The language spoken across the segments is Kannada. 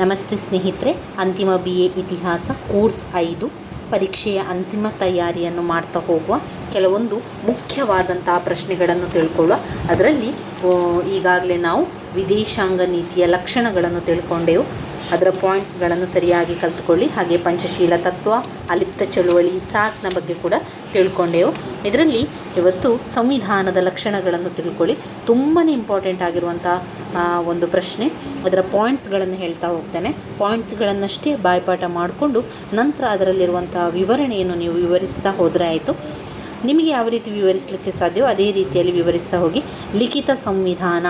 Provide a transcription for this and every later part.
ನಮಸ್ತೆ ಸ್ನೇಹಿತರೆ, ಅಂತಿಮ ಬಿ ಎ ಇತಿಹಾಸ, ಕೋರ್ಸ್ ಐದು, ಪರೀಕ್ಷೆಯ ಅಂತಿಮ ತಯಾರಿಯನ್ನು ಮಾಡ್ತಾ ಹೋಗುವ ಕೆಲವೊಂದು ಮುಖ್ಯವಾದಂತಹ ಪ್ರಶ್ನೆಗಳನ್ನು ತಿಳ್ಕೊಳ್ಳುವ. ಅದರಲ್ಲಿ ಈಗಾಗಲೇ ನಾವು ವಿದೇಶಾಂಗ ನೀತಿಯ ಲಕ್ಷಣಗಳನ್ನು ತಿಳ್ಕೊಂಡೆವು. ಅದರ ಪಾಯಿಂಟ್ಸ್ಗಳನ್ನು ಸರಿಯಾಗಿ ಕಲ್ತ್ಕೊಳ್ಳಿ. ಹಾಗೆ ಪಂಚಶೀಲ ತತ್ವ, ಅಲಿಪ್ತ ಚಳುವಳಿ ಸಾಕ್ನ ಬಗ್ಗೆ ಕೂಡ ತಿಳ್ಕೊಂಡೆವು. ಇದರಲ್ಲಿ ಇವತ್ತು ಸಂವಿಧಾನದ ಲಕ್ಷಣಗಳನ್ನು ತಿಳ್ಕೊಳ್ಳಿ. ತುಂಬಾ ಇಂಪಾರ್ಟೆಂಟ್ ಆಗಿರುವಂಥ ಒಂದು ಪ್ರಶ್ನೆ. ಅದರ ಪಾಯಿಂಟ್ಸ್ಗಳನ್ನು ಹೇಳ್ತಾ ಹೋಗ್ತೇನೆ. ಪಾಯಿಂಟ್ಸ್ಗಳನ್ನಷ್ಟೇ ಬಾಯ್ಪಾಠ ಮಾಡಿಕೊಂಡು ನಂತರ ಅದರಲ್ಲಿರುವಂಥ ವಿವರಣೆಯನ್ನು ನೀವು ವಿವರಿಸ್ತಾ ಹೋದರೆ ಆಯಿತು. ನಿಮಗೆ ಯಾವ ರೀತಿ ವಿವರಿಸಲಿಕ್ಕೆ ಸಾಧ್ಯವೋ ಅದೇ ರೀತಿಯಲ್ಲಿ ವಿವರಿಸ್ತಾ ಹೋಗಿ. ಲಿಖಿತ ಸಂವಿಧಾನ.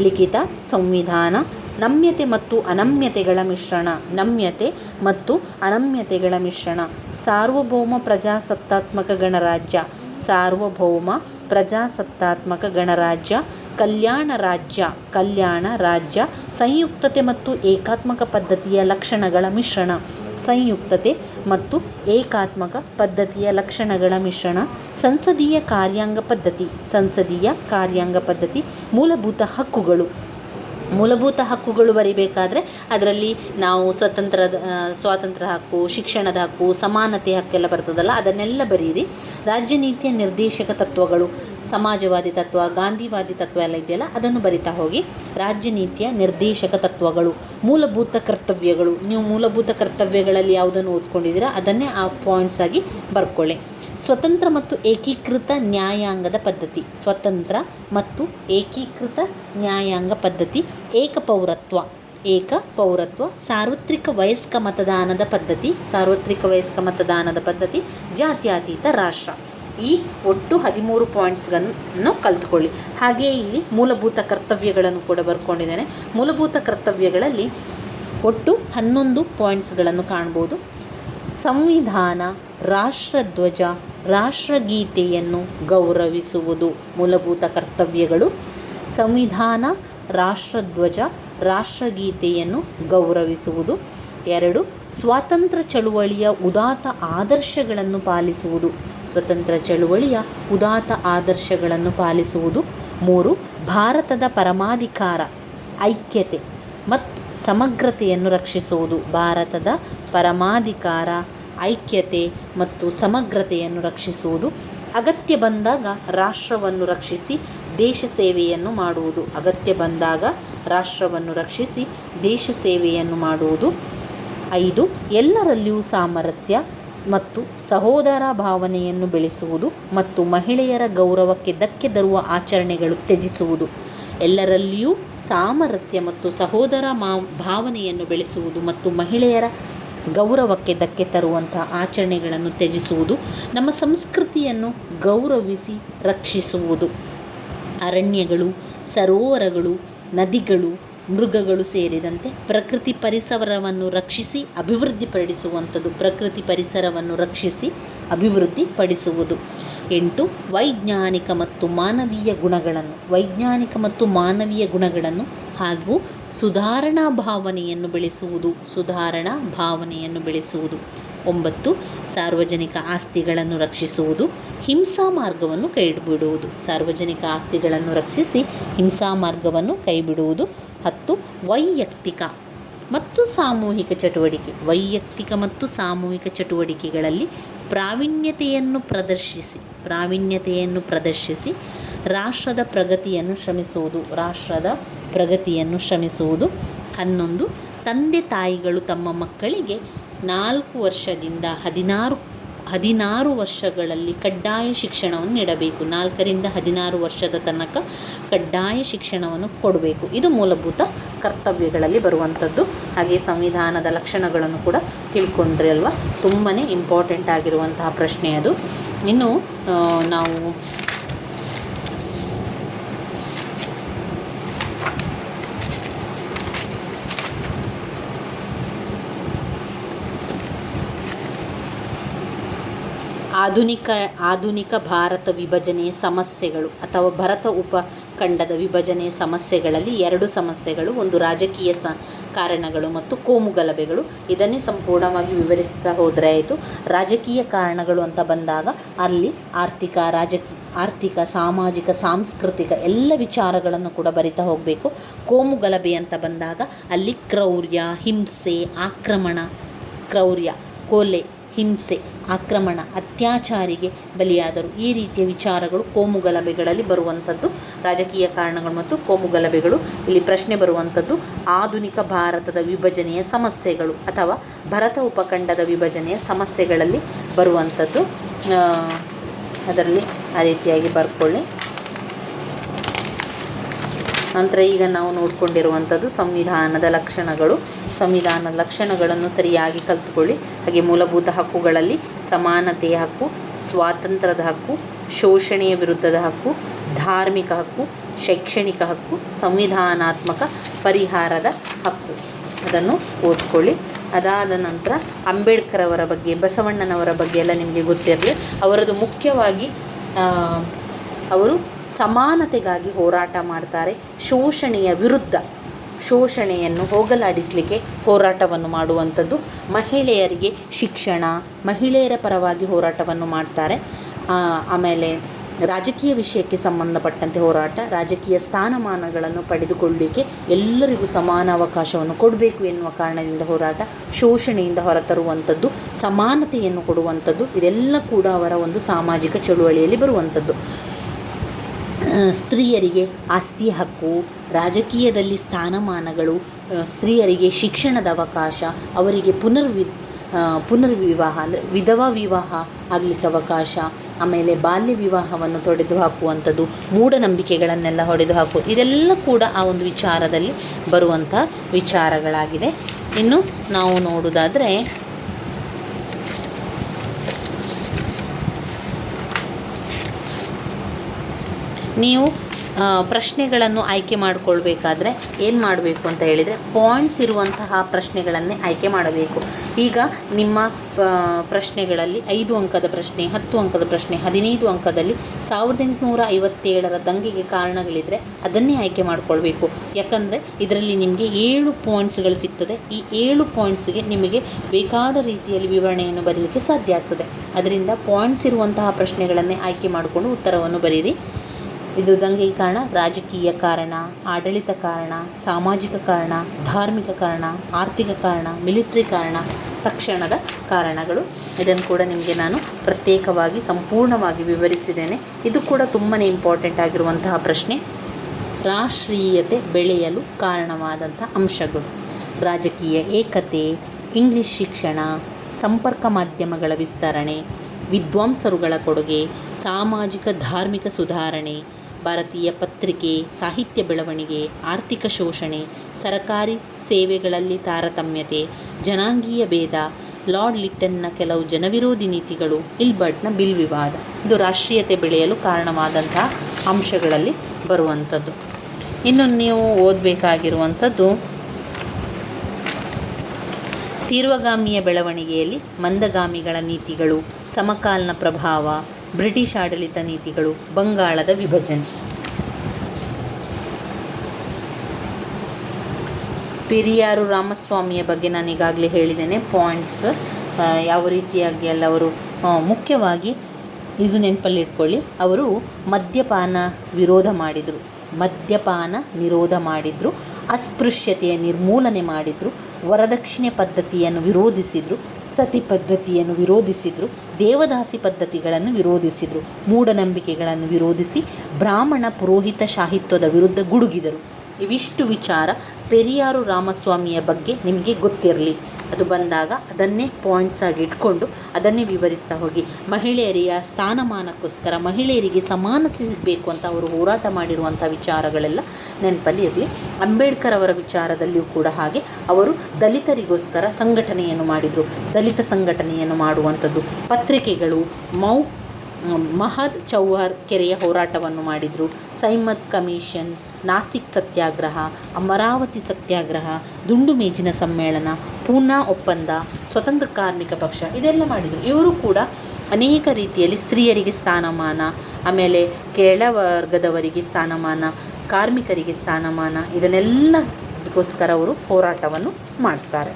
ಲಿಖಿತ ಸಂವಿಧಾನ. ನಮ್ಯತೆ ಮತ್ತು ಅನಮ್ಯತೆಗಳ ಮಿಶ್ರಣ. ನಮ್ಯತೆ ಮತ್ತು ಅನಮ್ಯತೆಗಳ ಮಿಶ್ರಣ. ಸಾರ್ವಭೌಮ ಪ್ರಜಾಸತ್ತಾತ್ಮಕ ಗಣರಾಜ್ಯ. ಸಾರ್ವಭೌಮ ಪ್ರಜಾಸತ್ತಾತ್ಮಕ ಗಣರಾಜ್ಯ. ಕಲ್ಯಾಣ ರಾಜ್ಯ. ಕಲ್ಯಾಣ ರಾಜ್ಯ. ಸಂಯುಕ್ತತೆ ಮತ್ತು ಏಕಾತ್ಮಕ ಪದ್ಧತಿಯ ಲಕ್ಷಣಗಳ ಮಿಶ್ರಣ. ಸಂಯುಕ್ತತೆ ಮತ್ತು ಏಕಾತ್ಮಕ ಪದ್ಧತಿಯ ಲಕ್ಷಣಗಳ ಮಿಶ್ರಣ. ಸಂಸದೀಯ ಕಾರ್ಯಾಂಗ ಪದ್ಧತಿ. ಸಂಸದೀಯ ಕಾರ್ಯಾಂಗ ಪದ್ಧತಿ ಮೂಲಭೂತ ಹಕ್ಕುಗಳು. ಮೂಲಭೂತ ಹಕ್ಕುಗಳು ಬರಿಬೇಕಾದ್ರೆ ಅದರಲ್ಲಿ ನಾವು ಸ್ವತಂತ್ರದ ಸ್ವಾತಂತ್ರ್ಯ ಹಕ್ಕು, ಶಿಕ್ಷಣದ ಹಕ್ಕು, ಸಮಾನತೆ ಹಕ್ಕೆಲ್ಲ ಬರ್ತದಲ್ಲ, ಅದನ್ನೆಲ್ಲ ಬರೀರಿ. ರಾಜ್ಯ ನೀತಿಯ ನಿರ್ದೇಶಕ ತತ್ವಗಳು, ಸಮಾಜವಾದಿ ತತ್ವ, ಗಾಂಧಿವಾದಿ ತತ್ವ ಎಲ್ಲ ಇದೆಯಲ್ಲ, ಅದನ್ನು ಬರಿತಾ ಹೋಗಿ. ರಾಜ್ಯ ನೀತಿಯ ನಿರ್ದೇಶಕ ತತ್ವಗಳು, ಮೂಲಭೂತ ಕರ್ತವ್ಯಗಳು, ನೀವು ಮೂಲಭೂತ ಕರ್ತವ್ಯಗಳಲ್ಲಿ ಯಾವುದನ್ನು ಓದ್ಕೊಂಡಿದ್ದೀರಾ, ಅದನ್ನೇ ಆ ಪಾಯಿಂಟ್ಸ್ ಆಗಿ ಬರ್ಕೊಳ್ಳಿ. ಸ್ವತಂತ್ರ ಮತ್ತು ಏಕೀಕೃತ ನ್ಯಾಯಾಂಗದ ಪದ್ಧತಿ. ಸ್ವತಂತ್ರ ಮತ್ತು ಏಕೀಕೃತ ನ್ಯಾಯಾಂಗ ಪದ್ಧತಿ. ಏಕಪೌರತ್ವ ಏಕ ಪೌರತ್ವ. ಸಾರ್ವತ್ರಿಕ ವಯಸ್ಕ ಮತದಾನದ ಪದ್ಧತಿ. ಸಾರ್ವತ್ರಿಕ ವಯಸ್ಕ ಮತದಾನದ ಪದ್ಧತಿ. ಜಾತ್ಯತೀತ ರಾಷ್ಟ್ರ. ಈ ಒಟ್ಟು ಹದಿಮೂರು ಪಾಯಿಂಟ್ಸ್ಗಳನ್ನು ಕಲ್ತ್ಕೊಳ್ಳಿ. ಹಾಗೆಯೇ ಇಲ್ಲಿ ಮೂಲಭೂತ ಕರ್ತವ್ಯಗಳನ್ನು ಕೂಡ ಬರ್ಕೊಂಡಿದ್ದೇನೆ. ಮೂಲಭೂತ ಕರ್ತವ್ಯಗಳಲ್ಲಿ ಒಟ್ಟು ಹನ್ನೊಂದು ಪಾಯಿಂಟ್ಸ್ಗಳನ್ನು ಕಾಣ್ಬೋದು. ಸಂವಿಧಾನ ರಾಷ್ಟ್ರಧ್ವಜ, ರಾಷ್ಟ್ರಗೀತೆಯನ್ನು ಗೌರವಿಸುವುದು ಮೂಲಭೂತ ಕರ್ತವ್ಯಗಳು. ಸಂವಿಧಾನ, ರಾಷ್ಟ್ರಧ್ವಜ, ರಾಷ್ಟ್ರಗೀತೆಯನ್ನು ಗೌರವಿಸುವುದು. ಎರಡು, ಸ್ವಾತಂತ್ರ್ಯ ಚಳುವಳಿಯ ಉದಾತ್ತ ಆದರ್ಶಗಳನ್ನು ಪಾಲಿಸುವುದು. ಸ್ವತಂತ್ರ ಚಳುವಳಿಯ ಉದಾತ್ತ ಆದರ್ಶಗಳನ್ನು ಪಾಲಿಸುವುದು. ಮೂರು, ಭಾರತದ ಪರಮಾಧಿಕಾರ, ಐಕ್ಯತೆ ಮತ್ತು ಸಮಗ್ರತೆಯನ್ನು ರಕ್ಷಿಸುವುದು. ಭಾರತದ ಪರಮಾಧಿಕಾರ ಐಕ್ಯತೆ ಮತ್ತು ಸಮಗ್ರತೆಯನ್ನು ರಕ್ಷಿಸುವುದು, ಅಗತ್ಯ ಬಂದಾಗ ರಾಷ್ಟ್ರವನ್ನು ರಕ್ಷಿಸಿ ದೇಶ ಸೇವೆಯನ್ನು ಮಾಡುವುದು, ಅಗತ್ಯ ಬಂದಾಗ ರಾಷ್ಟ್ರವನ್ನು ರಕ್ಷಿಸಿ ದೇಶ ಸೇವೆಯನ್ನು ಮಾಡುವುದು. ಐದು, ಎಲ್ಲರಲ್ಲಿಯೂ ಸಾಮರಸ್ಯ ಮತ್ತು ಸಹೋದರ ಭಾವನೆಯನ್ನು ಬೆಳೆಸುವುದು ಮತ್ತು ಮಹಿಳೆಯರ ಗೌರವಕ್ಕೆ ಧಕ್ಕೆ ತರುವ ಆಚರಣೆಗಳು ತ್ಯಜಿಸುವುದು. ಎಲ್ಲರಲ್ಲಿಯೂ ಸಾಮರಸ್ಯ ಮತ್ತು ಸಹೋದರ ಮಾ, ಭಾವನೆಯನ್ನು ಬೆಳೆಸುವುದು ಮತ್ತು ಮಹಿಳೆಯರ ಗೌರವಕ್ಕೆ ಧಕ್ಕೆ ತರುವಂಥ ಆಚರಣೆಗಳನ್ನು ತ್ಯಜಿಸುವುದು, ನಮ್ಮ ಸಂಸ್ಕೃತಿಯನ್ನು ಗೌರವಿಸಿ ರಕ್ಷಿಸುವುದು. ಅರಣ್ಯಗಳು, ಸರೋವರಗಳು, ನದಿಗಳು, ಮೃಗಗಳು ಸೇರಿದಂತೆ ಪ್ರಕೃತಿ ಪರಿಸರವನ್ನು ರಕ್ಷಿಸಿ, ಅಭಿವೃದ್ಧಿಪಡಿಸುವಂಥದ್ದು ಪ್ರಕೃತಿ ಪರಿಸರವನ್ನು ರಕ್ಷಿಸಿ, ಅಭಿವೃದ್ಧಿಪಡಿಸುವುದು. ಎಂಟು, ವೈಜ್ಞಾನಿಕ ಮತ್ತು ಮಾನವೀಯ ಗುಣಗಳನ್ನು, ವೈಜ್ಞಾನಿಕ ಮತ್ತು ಮಾನವೀಯ ಗುಣಗಳನ್ನು ಹಾಗೂ ಸುಧಾರಣಾ ಭಾವನೆಯನ್ನು ಬೆಳೆಸುವುದು, ಸುಧಾರಣಾ ಭಾವನೆಯನ್ನು ಬೆಳೆಸುವುದು. ಒಂಬತ್ತು, ಸಾರ್ವಜನಿಕ ಆಸ್ತಿಗಳನ್ನು ರಕ್ಷಿಸುವುದು, ಹಿಂಸಾ ಮಾರ್ಗವನ್ನು ಕೈಬಿಡುವುದು. ಸಾರ್ವಜನಿಕ ಆಸ್ತಿಗಳನ್ನು ರಕ್ಷಿಸಿ ಹಿಂಸಾ ಮಾರ್ಗವನ್ನು ಕೈಬಿಡುವುದು. ಹತ್ತು, ವೈಯಕ್ತಿಕ ಮತ್ತು ಸಾಮೂಹಿಕ ಚಟುವಟಿಕೆ. ವೈಯಕ್ತಿಕ ಮತ್ತು ಸಾಮೂಹಿಕ ಚಟುವಟಿಕೆಗಳಲ್ಲಿ ಪ್ರಾವೀಣ್ಯತೆಯನ್ನು ಪ್ರದರ್ಶಿಸಿ ಪ್ರಾವೀಣ್ಯತೆಯನ್ನು ಪ್ರದರ್ಶಿಸಿ ರಾಷ್ಟ್ರದ ಪ್ರಗತಿಯನ್ನು ಶ್ರಮಿಸುವುದು. ರಾಷ್ಟ್ರದ ಪ್ರಗತಿಯನ್ನು ಶ್ರಮಿಸುವುದು. ಹನ್ನೊಂದು, ತಂದೆ ತಾಯಿಗಳು ತಮ್ಮ ಮಕ್ಕಳಿಗೆ ನಾಲ್ಕು ವರ್ಷದಿಂದ ಹದಿನಾರು ಹದಿನಾರು ವರ್ಷಗಳಲ್ಲಿ ಕಡ್ಡಾಯ ಶಿಕ್ಷಣವನ್ನು ನೀಡಬೇಕು. ನಾಲ್ಕರಿಂದ ಹದಿನಾರು ವರ್ಷದ ತನಕ ಕಡ್ಡಾಯ ಶಿಕ್ಷಣವನ್ನು ಕೊಡಬೇಕು. ಇದು ಮೂಲಭೂತ ಕರ್ತವ್ಯಗಳಲ್ಲಿ ಬರುವಂಥದ್ದು. ಹಾಗೆ ಸಂವಿಧಾನದ ಲಕ್ಷಣಗಳನ್ನು ಕೂಡ ತಿಳ್ಕೊಂಡ್ರಿ ಅಲ್ವಾ? ತುಂಬಾ ಇಂಪಾರ್ಟೆಂಟ್ ಆಗಿರುವಂತಹ ಪ್ರಶ್ನೆ ಅದು. ಇನ್ನು ನಾವು ಆಧುನಿಕ ಆಧುನಿಕ ಭಾರತ ವಿಭಜನೆಯ ಸಮಸ್ಯೆಗಳು ಅಥವಾ ಭರತ ಉಪಖಂಡದ ವಿಭಜನೆಯ ಸಮಸ್ಯೆಗಳಲ್ಲಿ ಎರಡು ಸಮಸ್ಯೆಗಳು, ಒಂದು ರಾಜಕೀಯ ಸ, ಕಾರಣಗಳು ಮತ್ತು ಕೋಮುಗಲಭೆಗಳು ಇದನ್ನೇ ಸಂಪೂರ್ಣವಾಗಿ ವಿವರಿಸ್ತಾ ಹೋದರೆ ಆಯಿತು. ರಾಜಕೀಯ ಕಾರಣಗಳು ಅಂತ ಬಂದಾಗ ಅಲ್ಲಿ ಆರ್ಥಿಕ ರಾಜಕೀಯ ಆರ್ಥಿಕ, ಸಾಮಾಜಿಕ, ಸಾಂಸ್ಕೃತಿಕ ಎಲ್ಲ ವಿಚಾರಗಳನ್ನು ಕೂಡ ಬರಿತಾ ಹೋಗಬೇಕು. ಕೋಮು ಗಲಭೆ ಅಂತ ಬಂದಾಗ ಅಲ್ಲಿ ಕ್ರೌರ್ಯ, ಹಿಂಸೆ, ಆಕ್ರಮಣ, ಕ್ರೌರ್ಯ, ಕೊಲೆ ಹಿಂಸೆ, ಆಕ್ರಮಣ, ಅತ್ಯಾಚಾರಿಗೆ ಬಲಿಯಾದರು. ಈ ರೀತಿಯ ವಿಚಾರಗಳು ಕೋಮು ಗಲಭೆಗಳಲ್ಲಿ ಬರುವಂಥದ್ದು. ರಾಜಕೀಯ ಕಾರಣಗಳು ಮತ್ತು ಕೋಮು ಗಲಭೆಗಳು ಇಲ್ಲಿ ಪ್ರಶ್ನೆ ಬರುವಂಥದ್ದು. ಆಧುನಿಕ ಭಾರತದ ವಿಭಜನೆಯ ಸಮಸ್ಯೆಗಳು ಅಥವಾ ಭರತ ಉಪಖಂಡದ ವಿಭಜನೆಯ ಸಮಸ್ಯೆಗಳಲ್ಲಿ ಬರುವಂಥದ್ದು. ಅದರಲ್ಲಿ ಆ ರೀತಿಯಾಗಿ ಬರ್ಕೊಳ್ಳಿ. ನಂತರ ಈಗ ನಾವು ನೋಡಿಕೊಂಡಿರುವಂಥದ್ದು ಸಂವಿಧಾನದ ಲಕ್ಷಣಗಳು. ಸಂವಿಧಾನದ ಲಕ್ಷಣಗಳನ್ನು ಸರಿಯಾಗಿ ಕಲ್ತುಕೊಳ್ಳಿ. ಹಾಗೆ ಮೂಲಭೂತ ಹಕ್ಕುಗಳಲ್ಲಿ ಸಮಾನತೆಯ ಹಕ್ಕು, ಸ್ವಾತಂತ್ರ್ಯದ ಹಕ್ಕು, ಶೋಷಣೆಯ ವಿರುದ್ಧದ ಹಕ್ಕು, ಧಾರ್ಮಿಕ ಹಕ್ಕು, ಶೈಕ್ಷಣಿಕ ಹಕ್ಕು, ಸಂವಿಧಾನಾತ್ಮಕ ಪರಿಹಾರದ ಹಕ್ಕು. ಅದನ್ನು ಓದ್ಕೊಳ್ಳಿ. ಅದಾದ ನಂತರ ಅಂಬೇಡ್ಕರ್ ಅವರ ಬಗ್ಗೆ, ಬಸವಣ್ಣನವರ ಬಗ್ಗೆ ಎಲ್ಲ ನಿಮಗೆ ಗೊತ್ತಿರಲಿ. ಅವರದು ಮುಖ್ಯವಾಗಿ ಅವರು ಸಮಾನತೆಗಾಗಿ ಹೋರಾಟ ಮಾಡ್ತಾರೆ. ಶೋಷಣೆಯ ವಿರುದ್ಧ. ಶೋಷಣೆಯನ್ನು ಹೋಗಲಾಡಿಸಲಿಕ್ಕೆ ಹೋರಾಟವನ್ನು ಮಾಡುವಂಥದ್ದು ಮಹಿಳೆಯರಿಗೆ ಶಿಕ್ಷಣ, ಮಹಿಳೆಯರ ಪರವಾಗಿ ಹೋರಾಟವನ್ನು ಮಾಡ್ತಾರೆ. ಆಮೇಲೆ ರಾಜಕೀಯ ವಿಷಯಕ್ಕೆ ಸಂಬಂಧಪಟ್ಟಂತೆ ಹೋರಾಟ, ರಾಜಕೀಯ ಸ್ಥಾನಮಾನಗಳನ್ನು ಪಡೆದುಕೊಳ್ಳಲಿಕ್ಕೆ ಎಲ್ಲರಿಗೂ ಸಮಾನ ಅವಕಾಶವನ್ನು ಕೊಡಬೇಕು ಎನ್ನುವ ಕಾರಣದಿಂದ ಹೋರಾಟ, ಶೋಷಣೆಯಿಂದ ಹೊರತರುವಂಥದ್ದು, ಸಮಾನತೆಯನ್ನು ಕೊಡುವಂಥದ್ದು, ಇದೆಲ್ಲ ಕೂಡ ಅವರ ಒಂದು ಸಾಮಾಜಿಕ ಚಳುವಳಿಯಲ್ಲಿ ಬರುವಂಥದ್ದು. ಸ್ತ್ರೀಯರಿಗೆ ಆಸ್ತಿ ಹಕ್ಕು, ರಾಜಕೀಯದಲ್ಲಿ ಸ್ಥಾನಮಾನಗಳು ಸ್ತ್ರೀಯರಿಗೆ ಶಿಕ್ಷಣದ ಅವಕಾಶ, ಅವರಿಗೆ ಪುನರ್ವಿ ಪುನರ್ವಿವಾಹ ಅಂದರೆ ವಿಧವಾ ವಿವಾಹ ಆಗಲಿಕ್ಕೆ ಅವಕಾಶ, ಆಮೇಲೆ ಬಾಲ್ಯ ವಿವಾಹವನ್ನು ತೊಡೆದು ಹಾಕುವಂಥದ್ದು, ಮೂಢನಂಬಿಕೆಗಳನ್ನೆಲ್ಲ ಹೊಡೆದು ಹಾಕು, ಇದೆಲ್ಲ ಕೂಡ ಆ ಒಂದು ವಿಚಾರದಲ್ಲಿ ಬರುವಂಥ ವಿಚಾರಗಳಾಗಿದೆ. ಇನ್ನು ನಾವು ನೋಡೋದಾದರೆ ನೀವು ಪ್ರಶ್ನೆಗಳನ್ನು ಆಯ್ಕೆ ಮಾಡಿಕೊಳ್ಬೇಕಾದ್ರೆ ಏನು ಮಾಡಬೇಕು ಅಂತ ಹೇಳಿದರೆ ಪಾಯಿಂಟ್ಸ್ ಇರುವಂತಹ ಪ್ರಶ್ನೆಗಳನ್ನೇ ಆಯ್ಕೆ ಮಾಡಬೇಕು. ಈಗ ನಿಮ್ಮ ಪ್ರಶ್ನೆಗಳಲ್ಲಿ ಐದು ಅಂಕದ ಪ್ರಶ್ನೆ, ಹತ್ತು ಅಂಕದ ಪ್ರಶ್ನೆ, ಹದಿನೈದು ಅಂಕದಲ್ಲಿ ಸಾವಿರದ ಎಂಟುನೂರ ಐವತ್ತೇಳರ ದಂಗೆಗೆ ಕಾರಣಗಳಿದ್ದರೆ ಅದನ್ನೇ ಆಯ್ಕೆ ಮಾಡಿಕೊಳ್ಬೇಕು. ಯಾಕಂದರೆ ಇದರಲ್ಲಿ ನಿಮಗೆ ಏಳು ಪಾಯಿಂಟ್ಸ್ಗಳು ಸಿಗ್ತದೆ. ಈ ಏಳು ಪಾಯಿಂಟ್ಸ್ಗೆ ನಿಮಗೆ ಬೇಕಾದ ರೀತಿಯಲ್ಲಿ ವಿವರಣೆಯನ್ನು ಬರೀಲಿಕ್ಕೆ ಸಾಧ್ಯ ಆಗ್ತದೆ. ಅದರಿಂದ ಪಾಯಿಂಟ್ಸ್ ಇರುವಂತಹ ಪ್ರಶ್ನೆಗಳನ್ನೇ ಆಯ್ಕೆ ಮಾಡಿಕೊಂಡು ಉತ್ತರವನ್ನು ಬರೀರಿ. ಇದು ದಂಗೆಗೆ ಕಾರಣ. ರಾಜಕೀಯ ಕಾರಣ, ಆಡಳಿತ ಕಾರಣ, ಸಾಮಾಜಿಕ ಕಾರಣ, ಧಾರ್ಮಿಕ ಕಾರಣ, ಆರ್ಥಿಕ ಕಾರಣ, ಮಿಲಿಟ್ರಿ ಕಾರಣ, ತಕ್ಷಣದ ಕಾರಣಗಳು. ಇದನ್ನು ಕೂಡ ನಿಮಗೆ ನಾನು ಪ್ರತ್ಯೇಕವಾಗಿ, ಸಂಪೂರ್ಣವಾಗಿ ವಿವರಿಸಿದ್ದೇನೆ. ಇದು ಕೂಡ ತುಂಬಾ ಇಂಪಾರ್ಟೆಂಟ್ ಆಗಿರುವಂತಹ ಪ್ರಶ್ನೆ. ರಾಷ್ಟ್ರೀಯತೆ ಬೆಳೆಯಲು ಕಾರಣವಾದಂಥ ಅಂಶಗಳು. ರಾಜಕೀಯ ಏಕತೆ, ಇಂಗ್ಲಿಷ್ ಶಿಕ್ಷಣ, ಸಂಪರ್ಕ ಮಾಧ್ಯಮಗಳ ವಿಸ್ತರಣೆ, ವಿದ್ವಾಂಸರುಗಳ ಕೊಡುಗೆ, ಸಾಮಾಜಿಕ ಧಾರ್ಮಿಕ ಸುಧಾರಣೆ ಭಾರತೀಯ ಪತ್ರಿಕೆ ಸಾಹಿತ್ಯ ಬೆಳವಣಿಗೆ, ಆರ್ಥಿಕ ಶೋಷಣೆ, ಸರಕಾರಿ ಸೇವೆಗಳಲ್ಲಿ ತಾರತಮ್ಯತೆ, ಜನಾಂಗೀಯ ಭೇದ, ಲಾರ್ಡ್ ಲಿಟ್ಟನ್ನ ಕೆಲವು ಜನವಿರೋಧಿ ನೀತಿಗಳು ಇಲ್ಬರ್ಟ್ನ ಬಿಲ್ ವಿವಾದ. ಇದು ರಾಷ್ಟ್ರೀಯತೆ ಬೆಳೆಯಲು ಕಾರಣವಾದಂತಹ ಅಂಶಗಳಲ್ಲಿ ಬರುವಂಥದ್ದು. ಇನ್ನು ನೀವು ಓದಬೇಕಾಗಿರುವಂಥದ್ದು, ತೀರ್ವಗಾಮಿಯ ಬೆಳವಣಿಗೆಯಲ್ಲಿ ಮಂದಗಾಮಿಗಳ ನೀತಿಗಳು, ಸಮಕಾಲನ ಪ್ರಭಾವ ಬ್ರಿಟಿಷ್ ಆಡಳಿತ ನೀತಿಗಳು ಬಂಗಾಳದ ವಿಭಜನೆ. ಪೆರಿಯಾರು ರಾಮಸ್ವಾಮಿಯ ಬಗ್ಗೆ ನಾನು ಈಗಾಗಲೇ ಹೇಳಿದ್ದೇನೆ. ಪಾಯಿಂಟ್ಸ್ ಯಾವ ರೀತಿಯಾಗಿ ಅಲ್ಲ ಅವರು ಮುಖ್ಯವಾಗಿ ಇದು ನೆನಪಲ್ಲಿ ಇಟ್ಕೊಳ್ಳಿ. ಅವರು ಮದ್ಯಪಾನ ವಿರೋಧ ಮಾಡಿದರು. ಮದ್ಯಪಾನ ನಿರೋಧ ಮಾಡಿದರು. ಅಸ್ಪೃಶ್ಯತೆಯ ನಿರ್ಮೂಲನೆ ಮಾಡಿದರು. ವರದಕ್ಷಿಣೆ ಪದ್ಧತಿಯನ್ನು ವಿರೋಧಿಸಿದರು. ಸತಿ ಪದ್ಧತಿಯನ್ನು ವಿರೋಧಿಸಿದರು, ದೇವದಾಸಿ ಪದ್ಧತಿಗಳನ್ನು ವಿರೋಧಿಸಿದರು, ಮೂಢನಂಬಿಕೆಗಳನ್ನು ವಿರೋಧಿಸಿ ಬ್ರಾಹ್ಮಣ ಪುರೋಹಿತ ಸಾಹಿತ್ಯದ ವಿರುದ್ಧ ಗುಡುಗಿದರು. ಇವಿಷ್ಟು ವಿಚಾರ, ಪೆರಿಯಾರು ರಾಮಸ್ವಾಮಿಯ ಬಗ್ಗೆ ನಿಮಗೆ ಗೊತ್ತಿರಲಿ. ಅದು ಬಂದಾಗ ಅದನ್ನೇ ಪಾಯಿಂಟ್ಸ್ ಆಗಿ ಇಟ್ಕೊಂಡು ಅದನ್ನೇ ವಿವರಿಸ್ತಾ ಹೋಗಿ. ಮಹಿಳೆಯರಿಯ ಸ್ಥಾನಮಾನಕ್ಕೋಸ್ಕರ ಮಹಿಳೆಯರಿಗೆ ಸಮಾನತೆ ಸಿಗಬೇಕು ಅಂತ ಅವರು ಹೋರಾಟ ಮಾಡಿರುವಂಥ ವಿಚಾರಗಳೆಲ್ಲ ನೆನಪಲ್ಲಿ ಇರಲಿ. ಅಂಬೇಡ್ಕರ್ ಅವರ ವಿಚಾರದಲ್ಲಿಯೂ ಕೂಡ ಹಾಗೆ. ಅವರು ದಲಿತರಿಗೋಸ್ಕರ ಸಂಘಟನೆಯನ್ನು ಮಾಡಿದರು. ದಲಿತ ಸಂಘಟನೆಯನ್ನು ಮಾಡುವಂಥದ್ದು ಪತ್ರಿಕೆಗಳು, ಮೌ ಮಹದ್ ಚೌಹರ್ ಕೆರೆಯ ಹೋರಾಟವನ್ನು ಮಾಡಿದರು. ಸೈಮದ್ ಕಮಿಷನ್, ನಾಸಿಕ್ ಸತ್ಯಾಗ್ರಹ, ಅಮರಾವತಿ ಸತ್ಯಾಗ್ರಹ, ದುಂಡು ಮೇಜಿನ ಸಮ್ಮೇಳನ, ಪೂನಾ ಒಪ್ಪಂದ, ಸ್ವತಂತ್ರ ಕಾರ್ಮಿಕ ಪಕ್ಷ ಇದೆಲ್ಲ ಮಾಡಿದರು. ಇವರು ಕೂಡ ಅನೇಕ ರೀತಿಯಲ್ಲಿ ಸ್ತ್ರೀಯರಿಗೆ ಸ್ಥಾನಮಾನ, ಆಮೇಲೆ ಕೆಳವರ್ಗದವರಿಗೆ ಸ್ಥಾನಮಾನ, ಕಾರ್ಮಿಕರಿಗೆ ಸ್ಥಾನಮಾನ ಇದನ್ನೆಲ್ಲಕ್ಕೋಸ್ಕರ ಅವರು ಹೋರಾಟವನ್ನು ಮಾಡ್ತಾರೆ.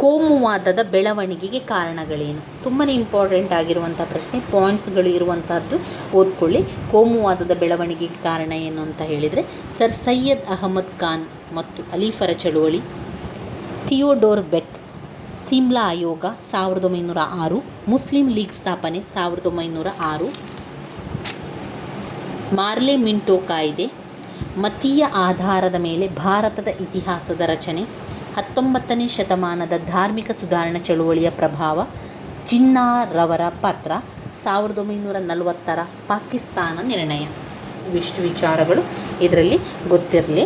ಕೋಮುವಾದದ ಬೆಳವಣಿಗೆಗೆ ಕಾರಣಗಳೇನು? ತುಂಬಾ ಇಂಪಾರ್ಟೆಂಟ್ ಆಗಿರುವಂಥ ಪ್ರಶ್ನೆ ಪಾಯಿಂಟ್ಸ್ಗಳು ಇರುವಂತಹದ್ದು ಓದ್ಕೊಳ್ಳಿ. ಕೋಮುವಾದದ ಬೆಳವಣಿಗೆಗೆ ಕಾರಣ ಏನು ಅಂತ ಹೇಳಿದರೆ, ಸರ್ ಸೈಯದ್ ಅಹಮದ್ ಖಾನ್ ಮತ್ತು ಅಲಿಫರ ಚಳುವಳಿ, ಥಿಯೋಡೋರ್ ಬೆಕ್, ಸಿಮ್ಲಾ ಆಯೋಗ ಸಾವಿರದ ಒಂಬೈನೂರ ಆರು, ಮುಸ್ಲಿಂ ಲೀಗ್ ಸ್ಥಾಪನೆ ಸಾವಿರದ ಒಂಬೈನೂರ ಆರು, ಮಾರ್ಲೆ ಮಿಂಟೋ ಕಾಯ್ದೆ, ಮತೀಯ ಆಧಾರದ ಮೇಲೆ ಭಾರತದ ಇತಿಹಾಸದ ರಚನೆ ಹತ್ತೊಂಬತ್ತನೇ ಶತಮಾನದ ಧಾರ್ಮಿಕ ಸುಧಾರಣಾ ಚಳುವಳಿಯ ಪ್ರಭಾವ ಚಿನ್ನಾರವರ ಪಾತ್ರ, ಸಾವಿರದ ಒಂಬೈನೂರ ನಲವತ್ತರ ಪಾಕಿಸ್ತಾನ ನಿರ್ಣಯ. ಇವಿಷ್ಟು ವಿಚಾರಗಳು. ಇದರಲ್ಲಿ ಗೊತ್ತಿರಲಿ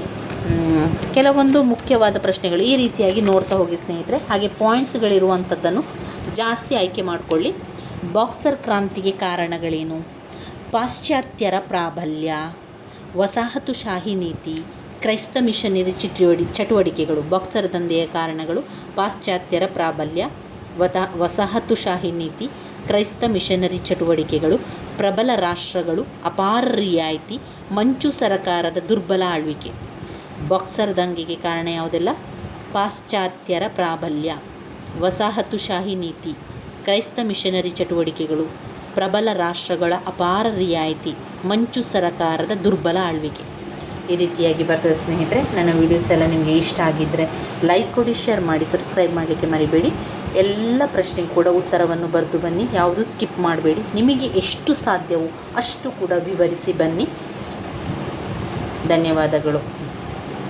ಕೆಲವೊಂದು ಮುಖ್ಯವಾದ ಪ್ರಶ್ನೆಗಳು ಈ ರೀತಿಯಾಗಿ ನೋಡ್ತಾ ಹೋಗಿ ಸ್ನೇಹಿತರೆ. ಹಾಗೆ ಪಾಯಿಂಟ್ಸ್ಗಳಿರುವಂಥದ್ದನ್ನು ಜಾಸ್ತಿ ಆಯ್ಕೆ ಮಾಡಿಕೊಳ್ಳಿ. ಬಾಕ್ಸರ್ ಕ್ರಾಂತಿಗೆ ಕಾರಣಗಳೇನು? ಪಾಶ್ಚಾತ್ಯರ ಪ್ರಾಬಲ್ಯ, ವಸಾಹತುಶಾಹಿ ನೀತಿ ಕ್ರೈಸ್ತ ಮಿಷನರಿ ಚಟುವಟಿ ಚಟುವಟಿಕೆಗಳು, ಬಾಕ್ಸರ್ ದಂಧೆಯ ಕಾರಣಗಳು, ಪಾಶ್ಚಾತ್ಯರ ಪ್ರಾಬಲ್ಯ, ವತ ವಸಾಹತುಶಾಹಿ ನೀತಿ, ಕ್ರೈಸ್ತ ಮಿಷನರಿ ಚಟುವಟಿಕೆಗಳು, ಪ್ರಬಲ ರಾಷ್ಟ್ರಗಳು, ಅಪಾರ ರಿಯಾಯಿತಿ, ಮಂಚು ಸರಕಾರದ ದುರ್ಬಲ ಆಳ್ವಿಕೆ. ಬಾಕ್ಸರ್ ದಂಗೆಗೆ ಕಾರಣ ಯಾವುದೆಲ್ಲ? ಪಾಶ್ಚಾತ್ಯರ ಪ್ರಾಬಲ್ಯ, ವಸಾಹತುಶಾಹಿ ನೀತಿ, ಕ್ರೈಸ್ತ ಮಿಷನರಿ ಚಟುವಟಿಕೆಗಳು, ಪ್ರಬಲ ರಾಷ್ಟ್ರಗಳ ಅಪಾರ ರಿಯಾಯಿತಿ, ಮಂಚು ಸರಕಾರದ ದುರ್ಬಲ ಆಳ್ವಿಕೆ. ಈ ರೀತಿಯಾಗಿ ಬರ್ತದೆ ಸ್ನೇಹಿತರೆ. ನನ್ನ ವೀಡಿಯೋಸ್ ಎಲ್ಲ ನಿಮಗೆ ಇಷ್ಟ ಆಗಿದ್ದರೆ ಲೈಕ್ ಕೊಡಿ ಶೇರ್ ಮಾಡಿ ಸಬ್ಸ್ಕ್ರೈಬ್ ಮಾಡಲಿಕ್ಕೆ ಮರಿಬೇಡಿ. ಎಲ್ಲ ಪ್ರಶ್ನೆಗೆ ಕೂಡ ಉತ್ತರವನ್ನು ಬರೆದು ಬನ್ನಿ. ಯಾವುದು ಸ್ಕಿಪ್ ಮಾಡಬೇಡಿ. ನಿಮಗೆ ಎಷ್ಟು ಸಾಧ್ಯವೋ ಅಷ್ಟು ಕೂಡ ವಿವರಿಸಿ ಬನ್ನಿ. ಧನ್ಯವಾದಗಳು.